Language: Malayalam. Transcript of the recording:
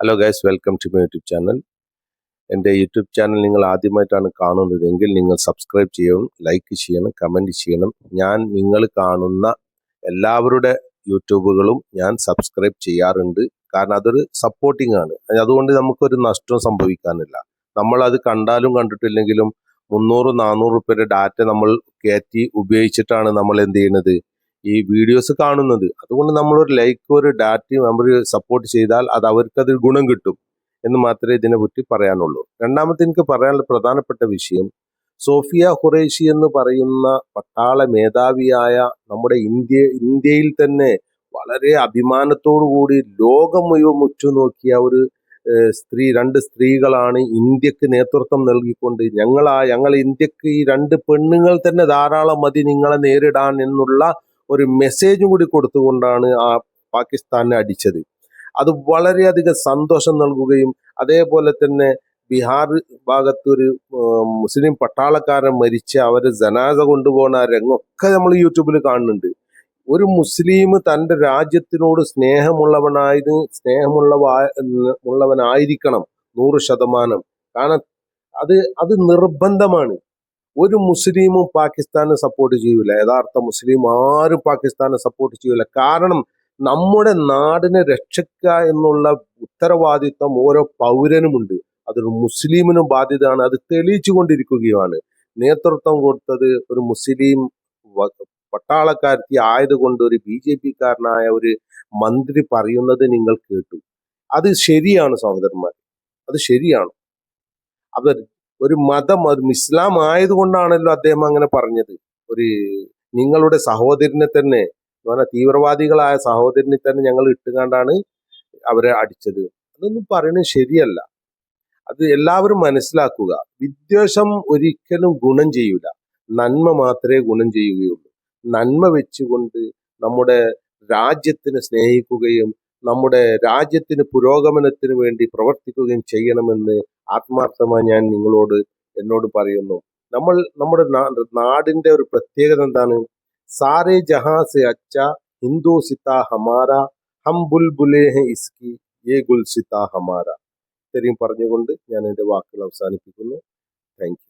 Hello guys welcome to my YouTube channel എന്റെ യൂട്യൂബ് ചാനൽ നിങ്ങൾ ആദ്യമായിട്ടാണ് കാണുന്നതെങ്കിൽ നിങ്ങൾ സബ്സ്ക്രൈബ് ചെയ്യണം ലൈക്ക് ചെയ്യണം കമന്റ് ചെയ്യണം. ഞാൻ നിങ്ങൾ കാണുന്ന എല്ലാവരുടെ യൂട്യൂബുകളും ഞാൻ സബ്സ്ക്രൈബ് ചെയ്യാറുണ്ട്. കാരണം അതൊരു സപ്പോർട്ടിംഗ് ആണ്. അതുകൊണ്ട് നമുക്കൊരു നഷ്ടം സംഭവിക്കാനില്ല. നമ്മളത് കണ്ടാലും കണ്ടിട്ടില്ലെങ്കിലും മുന്നൂറ് നാനൂറ് റുപ്യയുടെ ഡാറ്റ നമ്മൾ കയറ്റി ഉപയോഗിച്ചിട്ടാണ് നമ്മൾ എന്ത് ചെയ്യുന്നത്? ഈ വീഡിയോസ് കാണുന്നത്. അതുകൊണ്ട് നമ്മളൊരു ലൈക്ക് ഒരു ഡാറ്റയും നമ്മൾ സപ്പോർട്ട് ചെയ്താൽ അത് അവർക്കത് ഗുണം കിട്ടും എന്ന് മാത്രമേ ഇതിനെ പറ്റി പറയാനുള്ളൂ. രണ്ടാമത്തെ എനിക്ക് പറയാനുള്ള പ്രധാനപ്പെട്ട വിഷയം സോഫിയ ഖുറേഷി എന്ന് പറയുന്ന പട്ടാള മേധാവിയായ നമ്മുടെ ഇന്ത്യ ഇന്ത്യയിൽ തന്നെ വളരെ അഭിമാനത്തോടു കൂടി ലോകം മുഴുവൻ ഉറ്റുനോക്കിയ ഒരു സ്ത്രീ രണ്ട് സ്ത്രീകളാണ് ഇന്ത്യയ്ക്ക് നേതൃത്വം നൽകിക്കൊണ്ട് ഞങ്ങളാ ഞങ്ങൾ ഇന്ത്യയ്ക്ക് ഈ രണ്ട് പെണ്ണുങ്ങൾ തന്നെ ധാരാളം മതി നിങ്ങളെ നേരിടാൻ എന്നുള്ള ഒരു മെസ്സേജും കൂടി കൊടുത്തുകൊണ്ടാണ് ആ പാകിസ്ഥാനെ അടിച്ചത്. അത് വളരെയധികം സന്തോഷം നൽകുകയും അതേപോലെ തന്നെ ബീഹാർ ഭാഗത്തൊരു മുസ്ലിം പട്ടാളക്കാരൻ മരിച്ച് അവരെ ജനാസ കൊണ്ടുപോകുന്ന രംഗമൊക്കെ നമ്മൾ യൂട്യൂബിൽ കാണുന്നുണ്ട്. ഒരു മുസ്ലിം തന്റെ രാജ്യത്തിനോട് സ്നേഹമുള്ളവനായത് സ്നേഹമുള്ള ഉള്ളവനായിരിക്കണം നൂറ് ശതമാനം. കാരണം അത് അത് നിർബന്ധമാണ്. ഒരു മുസ്ലിമും പാകിസ്ഥാനെ സപ്പോർട്ട് ചെയ്യൂല. യഥാർത്ഥ മുസ്ലിം ആരും പാകിസ്ഥാനെ സപ്പോർട്ട് ചെയ്യൂല. കാരണം നമ്മുടെ നാടിനെ രക്ഷിക്കുക എന്നുള്ള ഉത്തരവാദിത്വം ഓരോ പൗരനുമുണ്ട്. അതൊരു മുസ്ലിമിനും ബാധ്യതയാണ്. അത് തെളിയിച്ചു കൊണ്ടിരിക്കുകയാണ്. നേതൃത്വം കൊടുത്തത് ഒരു മുസ്ലിം പട്ടാളക്കാരത്തി ആയതുകൊണ്ട് ഒരു ബി ജെ പിക്കാരനായ ഒരു മന്ത്രി പറയുന്നത് നിങ്ങൾ കേട്ടു. അത് ശരിയാണ് സഹോദരന്മാർ അത് ശരിയാണ്. അവർ ഒരു മതം ഇസ്ലാം ആയതുകൊണ്ടാണല്ലോ അദ്ദേഹം അങ്ങനെ പറഞ്ഞത്. ഒരു നിങ്ങളുടെ സഹോദരനെ തന്നെ പറഞ്ഞാൽ തീവ്രവാദികളായ സഹോദരനെ തന്നെ ഞങ്ങൾ ഇട്ടുകൊണ്ടാണ് അവരെ അടിച്ചത്. അതൊന്നും പറയുന്നത് ശരിയല്ല. അത് എല്ലാവരും മനസ്സിലാക്കുക. വിദ്വേഷം ഒരിക്കലും ഗുണം ചെയ്യൂല. നന്മ മാത്രമേ ഗുണം ചെയ്യുകയുള്ളൂ. നന്മ വെച്ചുകൊണ്ട് നമ്മുടെ രാജ്യത്തിനെ സ്നേഹിക്കുകയും നമ്മുടെ രാജ്യത്തിന് പുരോഗമനത്തിന് വേണ്ടി പ്രവർത്തിക്കുകയും ചെയ്യണമെന്ന് ആത്മാർത്ഥമായി ഞാൻ നിങ്ങളോട് എന്നോട് പറയുന്നു. നമ്മൾ നമ്മുടെ നാടിന്റെ ഒരു പ്രത്യേകത എന്താണ്? സാരേ ജഹാ സെ അച്ച ഹിന്ദു സിത്ത ഹമാര ഹം ബുൽബുലേ ഇസ്കി ഏ ഗുൽ സിത്ത ഹമാര. ഇത്രയും പറഞ്ഞുകൊണ്ട് ഞാൻ എന്റെ വാക്കുകൾ അവസാനിപ്പിക്കുന്നു. താങ്ക്